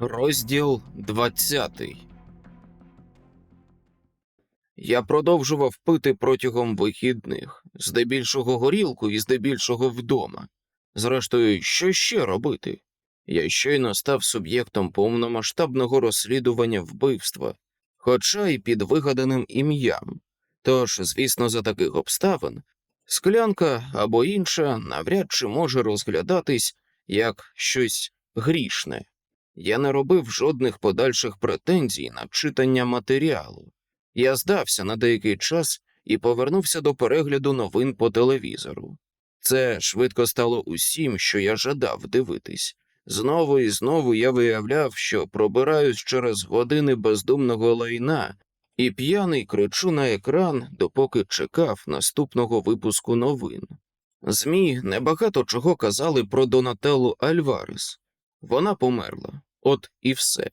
Розділ 20 Я продовжував пити протягом вихідних, здебільшого горілку і здебільшого вдома. Зрештою, що ще робити? Я щойно став суб'єктом повномасштабного розслідування вбивства, хоча й під вигаданим ім'ям. Тож, звісно, за таких обставин склянка або інша навряд чи може розглядатись як щось грішне. Я не робив жодних подальших претензій на читання матеріалу. Я здався на деякий час і повернувся до перегляду новин по телевізору. Це швидко стало усім, що я жадав дивитись. Знову і знову я виявляв, що пробираюсь через години бездумного лайна і п'яний кричу на екран, допоки чекав наступного випуску новин. ЗМІ небагато чого казали про Донателлу Альварес. Вона померла, от і все.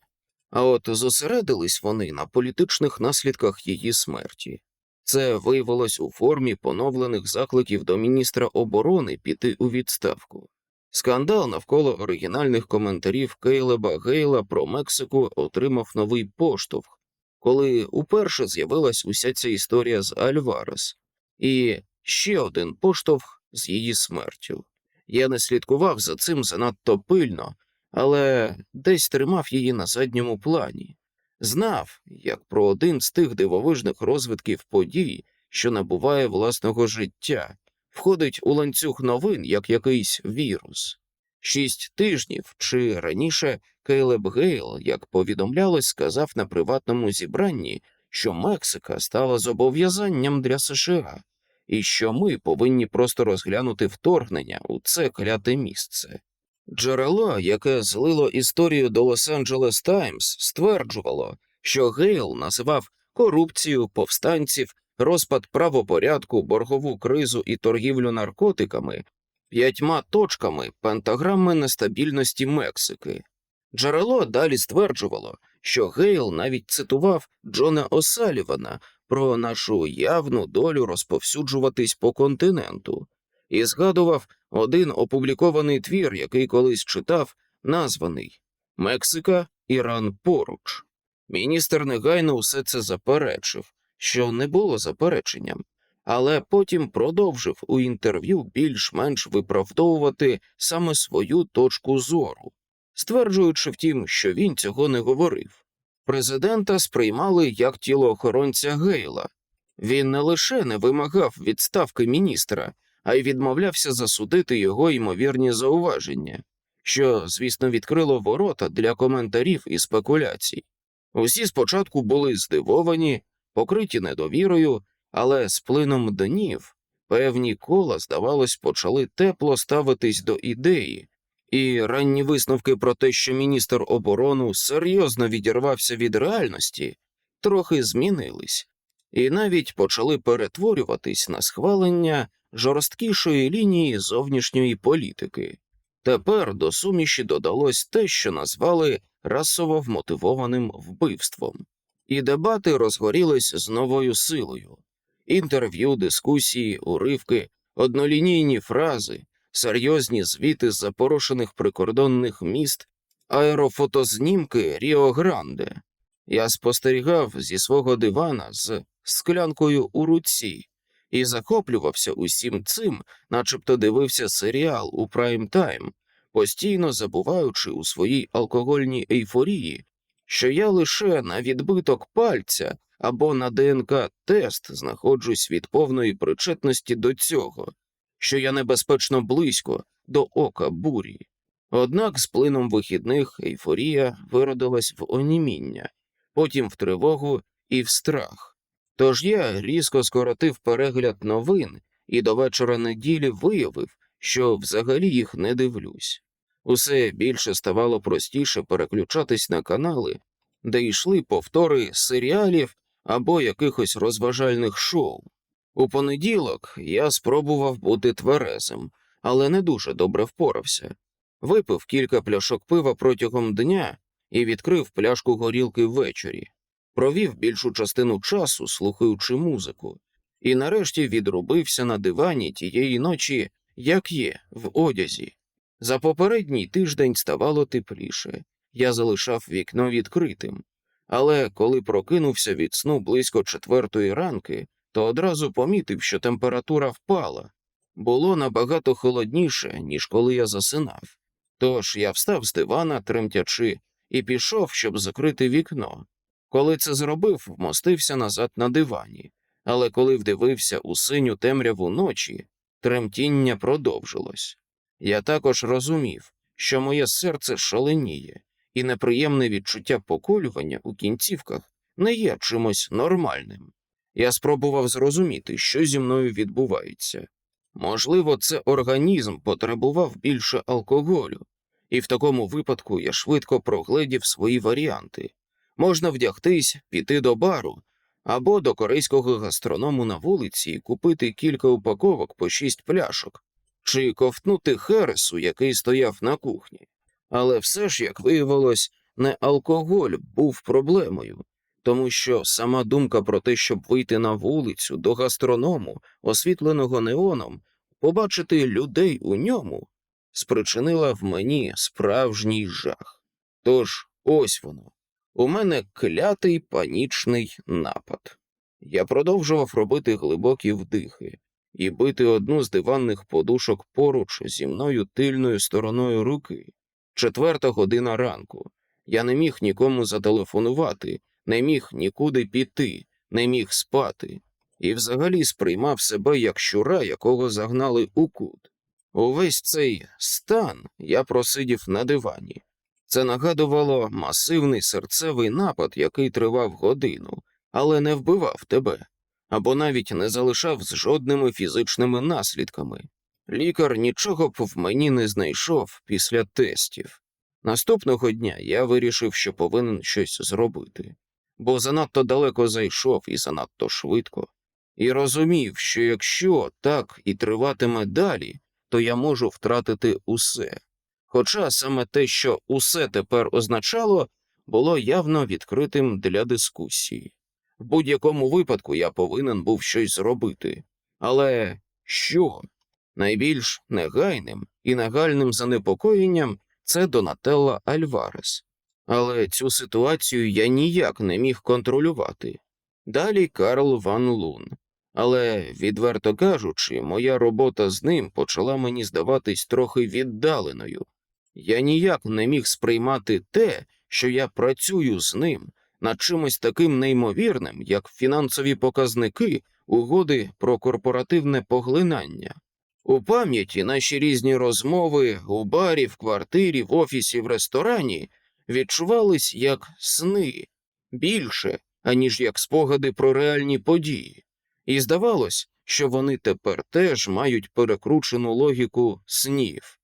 А от зосередились вони на політичних наслідках її смерті. Це виявилось у формі поновлених закликів до міністра оборони піти у відставку. Скандал навколо оригінальних коментарів Кейлеба Гейла про Мексику отримав новий поштовх, коли уперше з'явилась уся ця історія з Альварес, і ще один поштовх з її смертю. Я не слідкував за цим занадто пильно, але десь тримав її на задньому плані. Знав, як про один з тих дивовижних розвитків подій, що набуває власного життя, входить у ланцюг новин як якийсь вірус. Шість тижнів чи раніше Кейлеб Гейл, як повідомлялось, сказав на приватному зібранні, що Мексика стала зобов'язанням для США, і що ми повинні просто розглянути вторгнення у це кляте місце. Джерело, яке злило історію до Лос-Анджелес Таймс, стверджувало, що Гейл називав корупцію повстанців, розпад правопорядку, боргову кризу і торгівлю наркотиками п'ятьма точками пентаграми нестабільності Мексики. Джерело далі стверджувало, що Гейл навіть цитував Джона Осалівана про нашу явну долю розповсюджуватись по континенту, і згадував один опублікований твір, який колись читав, названий Мексика, Іран поруч. Міністр негайно усе це заперечив, що не було запереченням, але потім продовжив у інтерв'ю більш-менш виправдовувати саме свою точку зору, стверджуючи втім, що він цього не говорив. Президента сприймали як тілоохоронця Гейла. Він не лише не вимагав відставки міністра, а й відмовлявся засудити його ймовірні зауваження, що, звісно, відкрило ворота для коментарів і спекуляцій. Усі спочатку були здивовані, покриті недовірою, але з плином днів певні кола, здавалось, почали тепло ставитись до ідеї, і ранні висновки про те, що міністр оборони серйозно відірвався від реальності, трохи змінились, і навіть почали перетворюватись на схвалення жорсткішої лінії зовнішньої політики. Тепер до суміші додалось те, що назвали расово вмотивованим вбивством, і дебати розгорілись з новою силою. Інтерв'ю, дискусії, уривки, однолінійні фрази, серйозні звіти з запорошених прикордонних міст, аерофотознімки Ріо Гранде. Я спостерігав зі свого дивана з склянкою у руці і захоплювався усім цим, начебто дивився серіал у прайм-тайм, постійно забуваючи у своїй алкогольній ейфорії, що я лише на відбиток пальця або на ДНК тест знаходжусь від повної причетності до цього, що я небезпечно близько до ока бурі. Однак з плином вихідних ейфорія виродилась в оніміння, потім в тривогу і в страх. Тож я різко скоротив перегляд новин і до вечора неділі виявив, що взагалі їх не дивлюсь. Усе більше ставало простіше переключатись на канали, де йшли повтори серіалів або якихось розважальних шоу. У понеділок я спробував бути тверезим, але не дуже добре впорався. Випив кілька пляшок пива протягом дня і відкрив пляшку горілки ввечері, провів більшу частину часу, слухаючи музику, і нарешті відрубився на дивані тієї ночі, як є, в одязі. За попередній тиждень ставало тепліше. я залишав вікно відкритим, але коли прокинувся від сну близько четвертої ранки, то одразу помітив, що температура впала. Було набагато холодніше, ніж коли я засинав. Тож я встав з дивана, тремтячи, і пішов, щоб закрити вікно. Коли це зробив, вмостився назад на дивані, але коли вдивився у синю темряву ночі, тремтіння продовжилось. Я також розумів, що моє серце шаленіє, і неприємне відчуття поколювання у кінцівках не є чимось нормальним. Я спробував зрозуміти, що зі мною відбувається. Можливо, це організм потребував більше алкоголю, і в такому випадку я швидко прогледів свої варіанти. Можна вдягтись, піти до бару або до корейського гастроному на вулиці і купити кілька упаковок по шість пляшок, чи ковтнути хересу, який стояв на кухні. Але все ж, як виявилось, не алкоголь був проблемою, тому що сама думка про те, щоб вийти на вулицю до гастроному, освітленого неоном, побачити людей у ньому, спричинила в мені справжній жах. Тож ось воно. У мене клятий панічний напад. Я продовжував робити глибокі вдихи і бити одну з диванних подушок поруч зі мною тильною стороною руки. Четверта година ранку. Я не міг нікому зателефонувати, не міг нікуди піти, не міг спати, і взагалі сприймав себе як щура, якого загнали у кут. Увесь цей стан я просидів на дивані. Це нагадувало масивний серцевий напад, який тривав годину, але не вбивав тебе, або навіть не залишав з жодними фізичними наслідками. Лікар нічого б в мені не знайшов після тестів. Наступного дня я вирішив, що повинен щось зробити, бо занадто далеко зайшов і занадто швидко, і розумів, що якщо так і триватиме далі, то я можу втратити усе. Хоча саме те, що усе тепер означало, було явно відкритим для дискусії. В будь-якому випадку я повинен був щось зробити. Але що? Найбільш негайним і нагальним занепокоєнням це Донателла Альварес. Але цю ситуацію я ніяк не міг контролювати. Далі Карл Ван Лун. Але, відверто кажучи, моя робота з ним почала мені здаватись трохи віддаленою. Я ніяк не міг сприймати те, що я працюю з ним над чимось таким неймовірним, як фінансові показники угоди про корпоративне поглинання. У пам'яті наші різні розмови у барі, в квартирі, в офісі, в ресторані відчувались як сни більше, аніж як спогади про реальні події, і здавалось, що вони тепер теж мають перекручену логіку снів.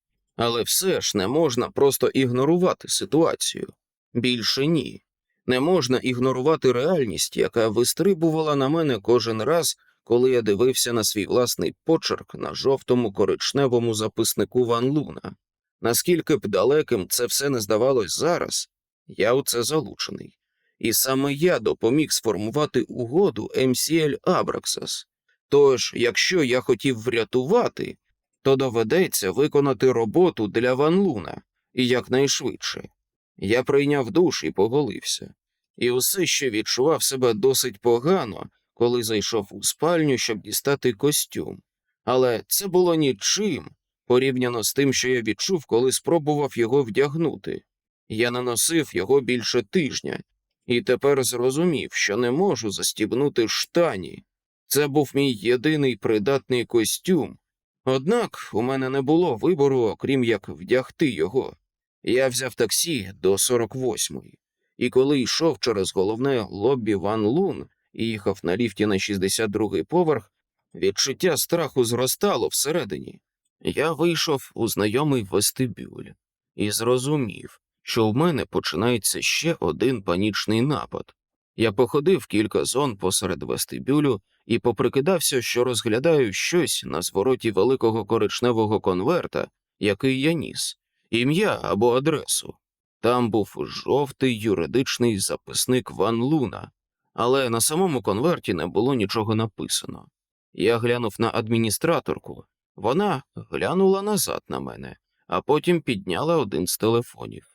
Але все ж не можна просто ігнорувати ситуацію. Більше ні. Не можна ігнорувати реальність, яка вистрибувала на мене кожен раз, коли я дивився на свій власний почерк на жовтому коричневому записнику Ван Луна. Наскільки б далеким це все не здавалось зараз, я у це залучений. І саме я допоміг сформувати угоду MCL Abraxas. Тож, якщо я хотів врятувати, то доведеться виконати роботу для Ван Луна і якнайшвидше. Я прийняв душ і поголився, і усе ще відчував себе досить погано, коли зайшов у спальню, щоб дістати костюм. Але це було нічим порівняно з тим, що я відчув, коли спробував його вдягнути. Я не носив його більше тижня, і тепер зрозумів, що не можу застібнути штані. Це був мій єдиний придатний костюм. Однак у мене не було вибору, окрім як вдягти його. Я взяв таксі до 48-ї, і коли йшов через головне лоббі Ван Лун і їхав на ліфті на 62-й поверх, відчуття страху зростало всередині. Я вийшов у знайомий вестибюль і зрозумів, що в мене починається ще один панічний напад. Я походив кілька зон посеред вестибюлю і поприкидався, що розглядаю щось на звороті великого коричневого конверта, який я ніс, ім'я або адресу. Там був жовтий юридичний записник Ван Луна, але на самому конверті не було нічого написано. Я глянув на адміністраторку, вона глянула назад на мене, а потім підняла один з телефонів.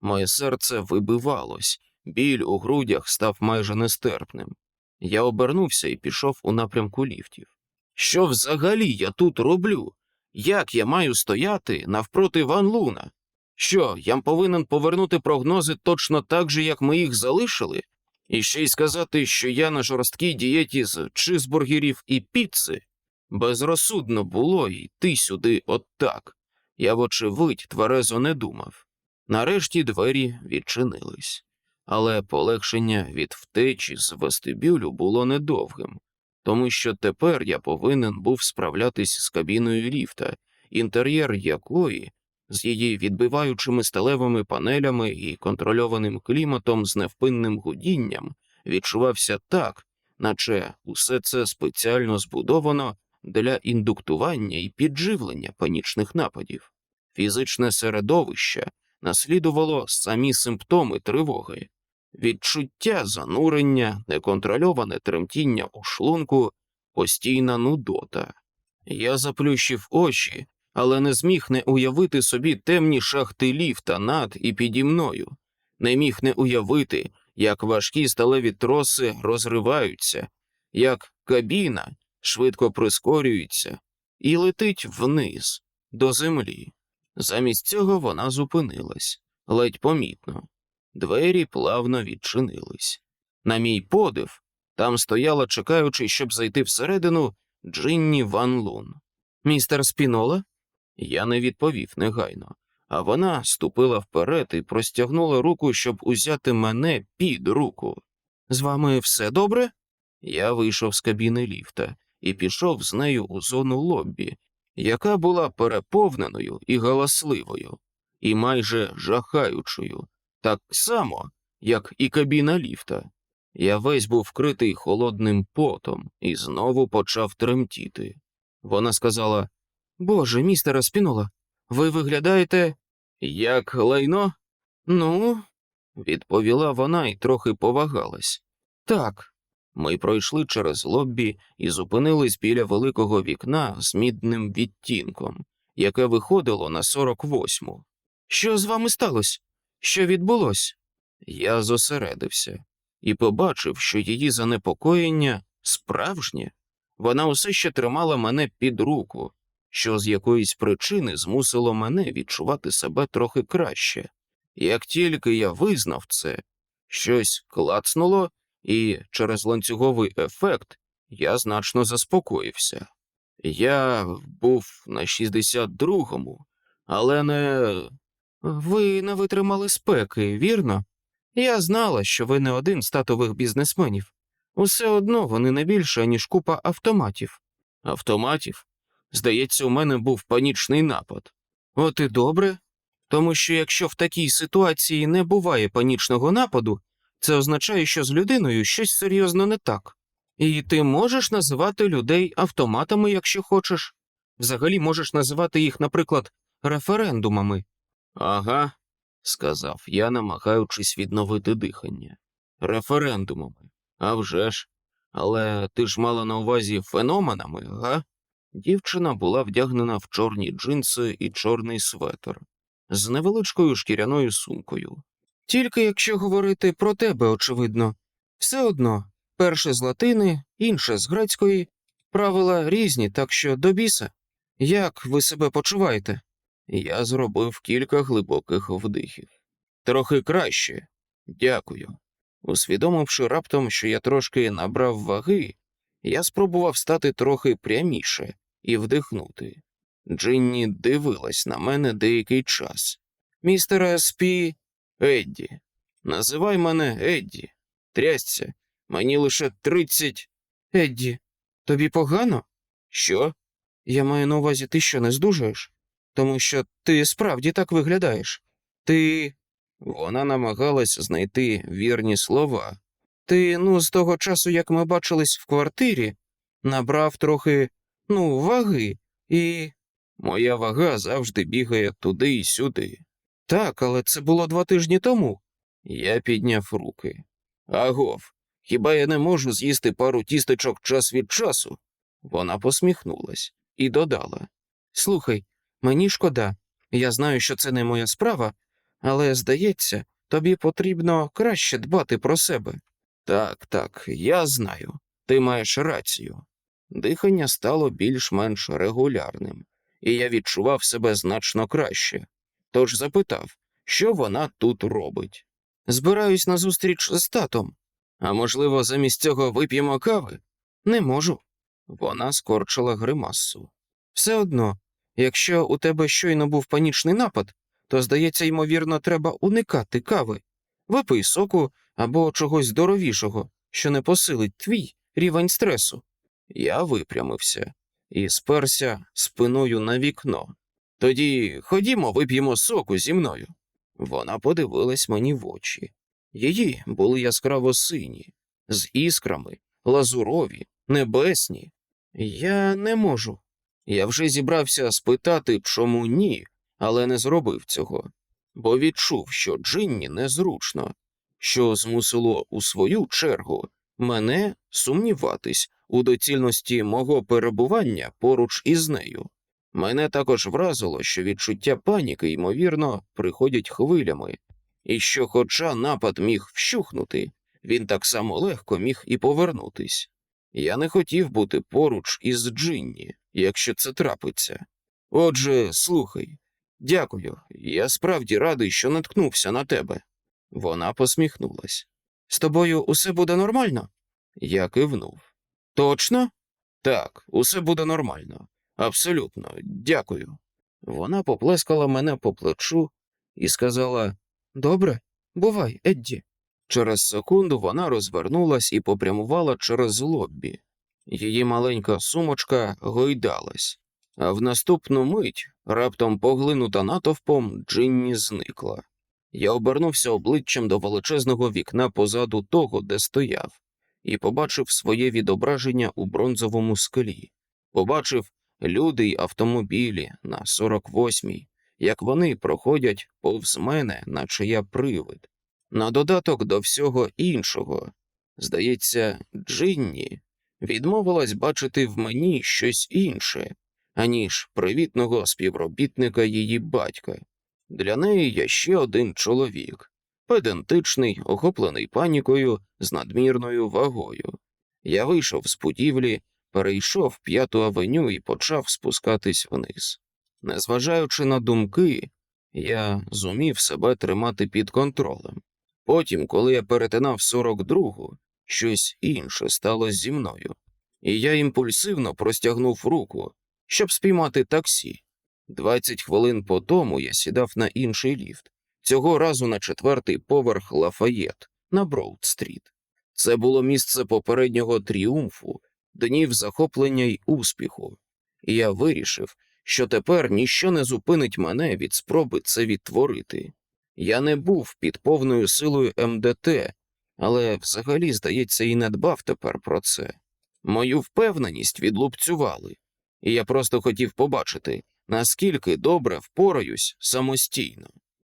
Моє серце вибивалось, біль у грудях став майже нестерпним. Я обернувся і пішов у напрямку ліфтів. Що взагалі я тут роблю? Як я маю стояти навпроти Ван Луна? Що, я повинен повернути прогнози точно так же, як ми їх залишили? І ще й сказати, що я на жорсткій дієті з чизбургерів і піци? Безрозсудно було йти сюди от так. Я, вочевидь, тверезо не думав. Нарешті двері відчинились, але полегшення від втечі з вестибюлю було недовгим, тому що тепер я повинен був справлятись з кабіною ліфта, інтер'єр якої, з її відбиваючими сталевими панелями і контрольованим кліматом з невпинним гудінням, відчувався так, наче усе це спеціально збудовано для індуктування і підживлення панічних нападів. Фізичне середовище наслідувало самі симптоми тривоги, відчуття занурення, неконтрольоване тремтіння у шлунку, постійна нудота. Я заплющив очі, але не зміг не уявити собі темні шахти ліфта над і піді мною, не міг не уявити, як важкі сталеві троси розриваються, як кабіна швидко прискорюється і летить вниз, до землі. Замість цього вона зупинилась, ледь помітно. Двері плавно відчинились. На мій подив, там стояла, чекаючи, щоб зайти всередину, Джинні Ван Лун. Містер Спінола? Я не відповів негайно, а вона ступила вперед і простягнула руку, щоб узяти мене під руку. З вами все добре? Я вийшов з кабіни ліфта і пішов з нею у зону лоббі, яка була переповненою і галасливою, і майже жахаючою, так само, як і кабіна ліфта. Я весь був вкритий холодним потом і знову почав тремтіти. Вона сказала Боже, містере Спінола, ви виглядаєте як лайно? Ну, відповіла вона і трохи повагалась. Так. Ми пройшли через лоббі і зупинились біля великого вікна з мідним відтінком, яке виходило на 48-му. Що з вами сталося? Що відбулось? Я зосередився і побачив, що її занепокоєння справжнє. Вона усе ще тримала мене під руку, що з якоїсь причини змусило мене відчувати себе трохи краще. Як тільки я визнав це, щось клацнуло, і через ланцюговий ефект я значно заспокоївся. Я був на 62-му, але не. Ви не витримали спеки, вірно? Я знала, що ви не один з татових бізнесменів. Усе одно вони не більше, ніж купа автоматів. Автоматів? Здається, у мене був панічний напад. От і добре. Тому що якщо в такій ситуації не буває панічного нападу, це означає, що з людиною щось серйозно не так. І ти можеш називати людей автоматами, якщо хочеш. Взагалі можеш називати їх, наприклад, референдумами. Ага, сказав я, намагаючись відновити дихання. Референдумами. А вже ж. Але ти ж мала на увазі феноменами, га? Дівчина була вдягнена в чорні джинси і чорний светр з невеличкою шкіряною сумкою. Тільки якщо говорити про тебе, очевидно, все одно перше з латини, інше з грецької, правила різні, так що до біса. Як ви себе почуваєте? Я зробив кілька глибоких вдихів. Трохи краще, дякую. Усвідомивши раптом, що я трошки набрав ваги, я спробував стати трохи пряміше і вдихнути. Джинні дивилась на мене деякий час. Містере Спі, Едді, називай мене Едді. Трясся, мені лише тридцять. Едді, тобі погано? Що? Я маю на увазі, ти що не здужаєш? Тому що ти справді так виглядаєш. Ти. Вона намагалась знайти вірні слова. Ти, ну, з того часу, як ми бачились в квартирі, набрав трохи, ну, ваги, і. Моя вага завжди бігає туди і сюди. Так, але це було два тижні тому. Я підняв руки. Агов, хіба я не можу з'їсти пару тістечок час від часу? Вона посміхнулась і додала Слухай, мені шкода. Я знаю, що це не моя справа, Але, здається, тобі потрібно краще дбати про себе. Так, так, я знаю. Ти маєш рацію. Дихання стало більш-менш регулярним, і я відчував себе значно краще. Тож запитав, що вона тут робить. Збираюсь на зустріч з татом. А можливо, замість цього вип'ємо кави? Не можу. Вона скорчила гримасу. Все одно, якщо у тебе щойно був панічний напад, то, здається, ймовірно, треба уникати кави. Випий соку або чогось здоровішого, що не посилить твій рівень стресу. Я випрямився і сперся спиною на вікно. Тоді ходімо, вип'ємо соку зі мною. Вона подивилась мені в очі. Її були яскраво сині, з іскрами, лазурові, небесні. Я не можу. Я вже зібрався спитати, чому ні, але не зробив цього, бо відчув, що Джинні незручно, що змусило у свою чергу мене сумніватись у доцільності мого перебування поруч із нею. Мене також вразило, що відчуття паніки, ймовірно, приходять хвилями, і що, хоча напад міг вщухнути, він так само легко міг і повернутись. Я не хотів бути поруч із Джинні, якщо це трапиться. Отже, слухай, дякую, я справді радий, що наткнувся на тебе. Вона посміхнулась. З тобою усе буде нормально? Я кивнув. Точно? Так, усе буде нормально. Абсолютно, дякую. Вона поплескала мене по плечу і сказала Добре, бувай, Едді. Через секунду вона розвернулась і попрямувала через лоббі. Її маленька сумочка гойдалась, а в наступну мить, раптом поглинута натовпом, Джинні зникла. Я обернувся обличчям до величезного вікна позаду того, де стояв, і побачив своє відображення у бронзовому склі. Побачив люди й автомобілі на 48-й, як вони проходять повз мене, наче я привид. На додаток до всього іншого, здається, Джинні відмовилась бачити в мені щось інше, аніж привітного співробітника її батька. Для неї я ще один чоловік, педантичний, охоплений панікою з надмірною вагою. Я вийшов з будівлі, перейшов п'яту авеню і почав спускатись вниз. Незважаючи на думки, я зумів себе тримати під контролем. Потім, коли я перетинав 42-гу, щось інше сталося зі мною, і я імпульсивно простягнув руку, щоб спіймати таксі. Двадцять хвилин по тому я сідав на інший ліфт, цього разу на четвертий поверх Лафаєт на Броуд-стріт. Це було місце попереднього тріумфу, днів захоплення й успіху, і я вирішив, що тепер ніщо не зупинить мене від спроби це відтворити. Я не був під повною силою МДТ, але взагалі, здається, і не дбав тепер про це. Мою впевненість відлупцювали, і я просто хотів побачити, наскільки добре впораюсь самостійно.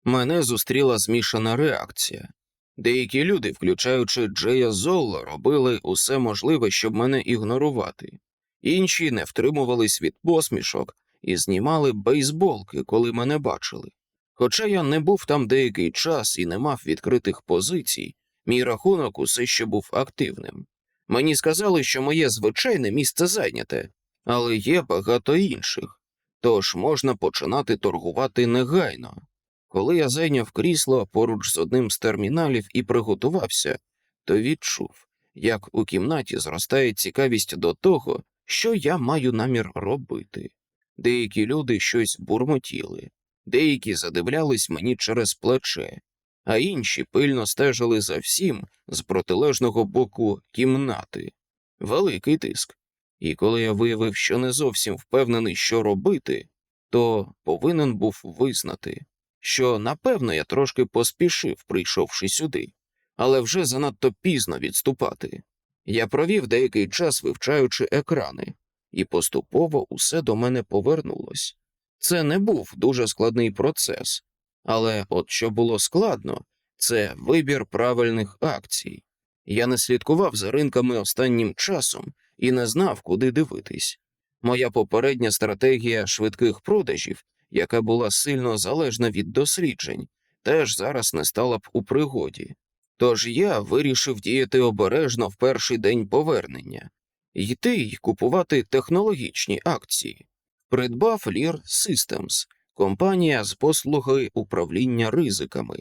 Мене зустріла змішана реакція. Деякі люди, включаючи Джея Золла, робили усе можливе, щоб мене ігнорувати, інші не втримувались від посмішок і знімали бейсболки, коли мене бачили. Хоча я не був там деякий час і не мав відкритих позицій, мій рахунок усе ще був активним. Мені сказали, що моє звичайне місце зайняте, але є багато інших, тож можна починати торгувати негайно. Коли я зайняв крісло поруч з одним з терміналів і приготувався, то відчув, як у кімнаті зростає цікавість до того, що я маю намір робити. Деякі люди щось бурмотіли, деякі задивлялись мені через плече, а інші пильно стежили за всім з протилежного боку кімнати. Великий тиск. І коли я виявив, що не зовсім впевнений, що робити, то повинен був визнати, що напевно я трошки поспішив, прийшовши сюди, але вже занадто пізно відступати. Я провів деякий час, вивчаючи екрани, і поступово усе до мене повернулось. Це не був дуже складний процес, але от що було складно, це вибір правильних акцій. Я не слідкував за ринками останнім часом і не знав, куди дивитись. Моя попередня стратегія швидких продажів, яка була сильно залежна від досліджень, теж зараз не стала б у пригоді. Тож я вирішив діяти обережно в перший день повернення, йти й купувати технологічні акції. Придбав Lear Systems, компанія з послуги управління ризиками,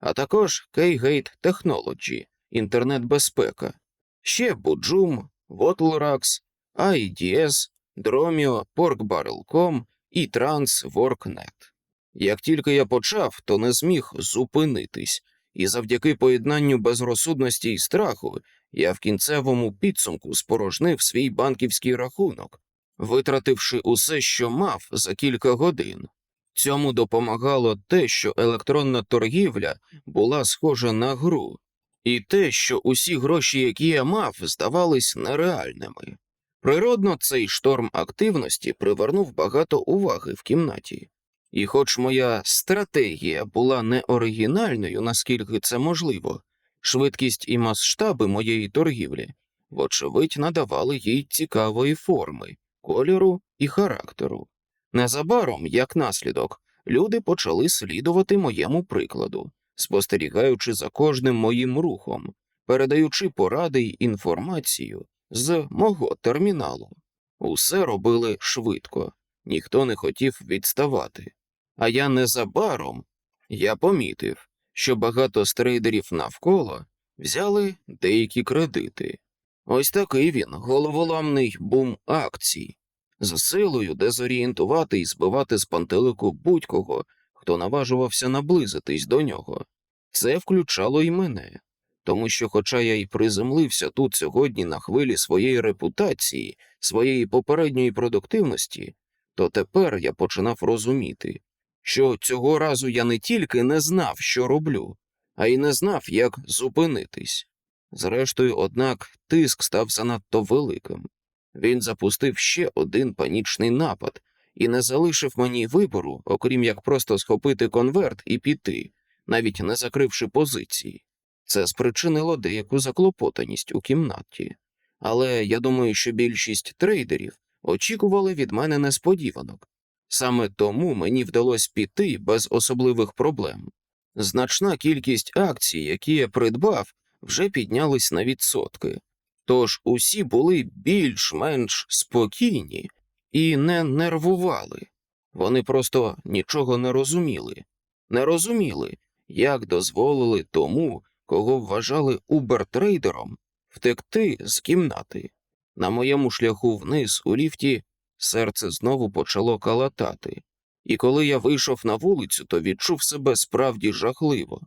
а також K-Gate Technology, інтернет-безпека, ще Buджум, Вотлракс, IDS, Dromio, PorkBarrel.com і TransWorkNet. Як тільки я почав, то не зміг зупинитись, і завдяки поєднанню безрозсудності і страху я в кінцевому підсумку спорожнив свій банківський рахунок, витративши усе, що мав за кілька годин. Цьому допомагало те, що електронна торгівля була схожа на гру, і те, що усі гроші, які я мав, здавались нереальними. Природно, цей шторм активності привернув багато уваги в кімнаті. І хоч моя стратегія була не оригінальною, наскільки це можливо, швидкість і масштаби моєї торгівлі, вочевидь, надавали їй цікавої форми, кольору і характеру. Незабаром, як наслідок, люди почали слідувати моєму прикладу, спостерігаючи за кожним моїм рухом, передаючи поради й інформацію з мого терміналу. Усе робили швидко, ніхто не хотів відставати. А я незабаром я помітив, що багато з трейдерів навколо взяли деякі кредити. Ось такий він, головоломний бум акцій, з силою дезорієнтувати і збивати з пантелику будь-кого, хто наважувався наблизитись до нього. Це включало і мене, тому що, хоча я й приземлився тут сьогодні на хвилі своєї репутації, своєї попередньої продуктивності, то тепер я починав розуміти, що цього разу я не тільки не знав, що роблю, а й не знав, як зупинитись. Зрештою, однак, тиск став занадто великим. Він запустив ще один панічний напад і не залишив мені вибору, окрім як просто схопити конверт і піти, навіть не закривши позиції. Це спричинило деяку заклопотаність у кімнаті. Але я думаю, що більшість трейдерів очікували від мене несподіванок. Саме тому мені вдалося піти без особливих проблем. Значна кількість акцій, які я придбав, вже піднялись на відсотки, тож усі були більш-менш спокійні і не нервували. Вони просто нічого не розуміли, не розуміли, як дозволили тому, кого вважали убертрейдером, втекти з кімнати. На моєму шляху вниз у ліфті серце знову почало калатати, і коли я вийшов на вулицю, то відчув себе справді жахливо.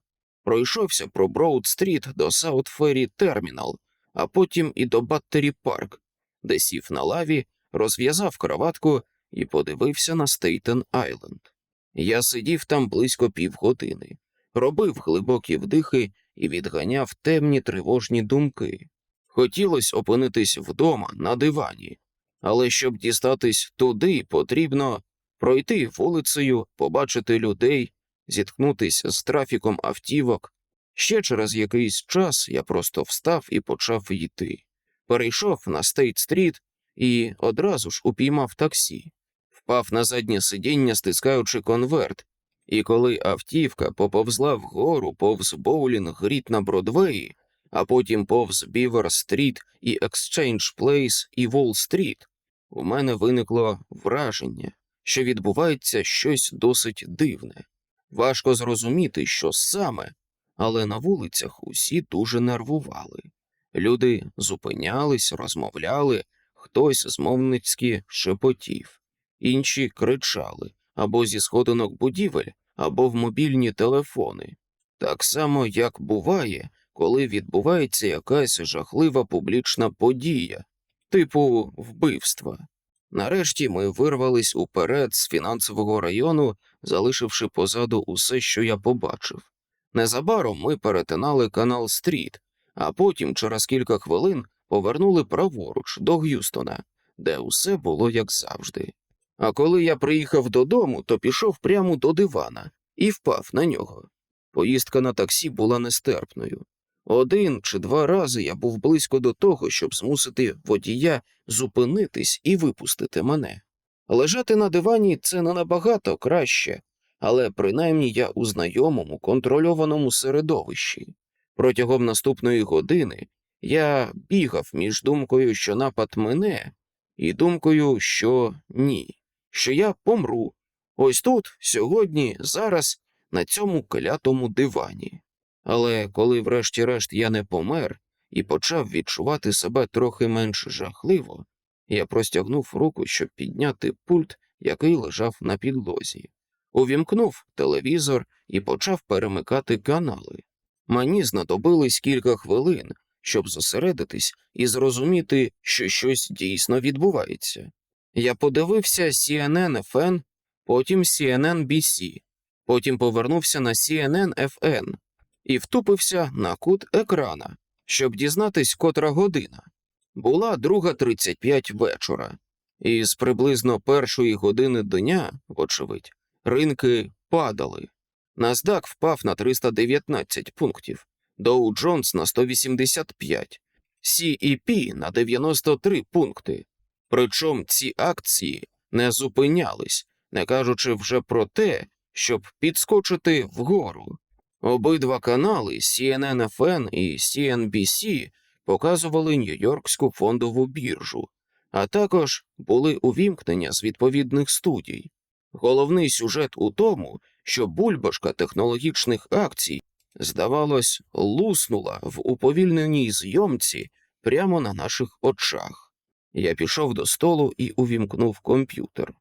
Пройшовся про Броуд-стріт до Саут-Феррі Термінал, а потім і до Баттері Парк, де сів на лаві, розв'язав кроватку і подивився на Стейтен Айленд. Я сидів там близько півгодини, робив глибокі вдихи і відганяв темні тривожні думки. Хотілося опинитись вдома на дивані, але щоб дістатись туди, потрібно пройти вулицею, побачити людей, зіткнутись з трафіком автівок. Ще через якийсь час я просто встав і почав йти. Перейшов на Стейт-стріт і одразу ж упіймав таксі, впав на заднє сидіння, стискаючи конверт, і коли автівка поповзла вгору повз боулінг гріт на Бродвеї, а потім повз Бівер-стріт і Екстчейндж Плейс і Волл-стріт, у мене виникло враження, що відбувається щось досить дивне. Важко зрозуміти, що саме, але на вулицях усі дуже нервували. Люди зупинялись, розмовляли, хтось змовницьки шепотів, інші кричали або зі сходинок будівель, або в мобільні телефони. Так само, як буває, коли відбувається якась жахлива публічна подія, типу вбивства. Нарешті ми вирвались уперед з фінансового району, залишивши позаду усе, що я побачив. Незабаром ми перетинали канал Стріт, а потім, через кілька хвилин, повернули праворуч до Г'юстона, де усе було як завжди. А коли я приїхав додому, то пішов прямо до дивана і впав на нього. Поїздка на таксі була нестерпною. Один чи два рази я був близько до того, щоб змусити водія зупинитись і випустити мене. Лежати на дивані це не набагато краще, але принаймні я у знайомому контрольованому середовищі. Протягом наступної години я бігав між думкою, що напад мене, і думкою, що ні, що я помру. Ось тут, сьогодні, зараз, на цьому клятому дивані. Але коли, врешті-решт, я не помер і почав відчувати себе трохи менш жахливо, я простягнув руку, щоб підняти пульт, який лежав на підлозі. Увімкнув телевізор і почав перемикати канали. Мені знадобилось кілька хвилин, щоб зосередитись і зрозуміти, що щось дійсно відбувається. Я подивився CNN FN, потім CNN BC, потім повернувся на CNN FN і втупився на кут екрана, щоб дізнатись, котра година. Була друга 35 вечора, і з приблизно першої години дня, вочевидь, ринки падали. NASDAQ впав на 319 пунктів, Dow Jones на 185, CEP на 93 пункти. Причому ці акції не зупинялись, не кажучи вже про те, щоб підскочити вгору. Обидва канали CNN-FN і CNBC показували Нью-Йоркську фондову біржу, а також були увімкнення з відповідних студій. Головний сюжет у тому, що бульбашка технологічних акцій, здавалось, луснула в уповільненій зйомці прямо на наших очах. Я пішов до столу і увімкнув комп'ютер.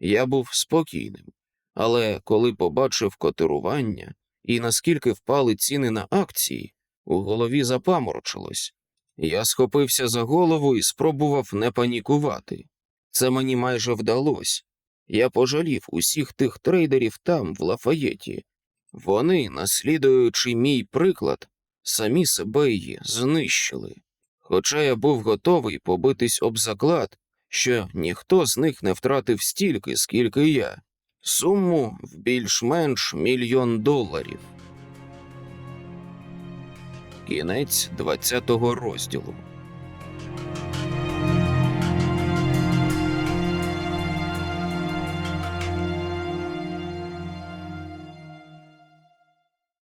Я був спокійним, але коли побачив котирування і наскільки впали ціни на акції, у голові запаморочилось. Я схопився за голову і спробував не панікувати. Це мені майже вдалося. Я пожалів усіх тих трейдерів там, в Лафаєті. Вони, наслідуючи мій приклад, самі себе її знищили. Хоча я був готовий побитись об заклад, що ніхто з них не втратив стільки, скільки я, суму в більш-менш мільйон доларів. Кінець 20 розділу.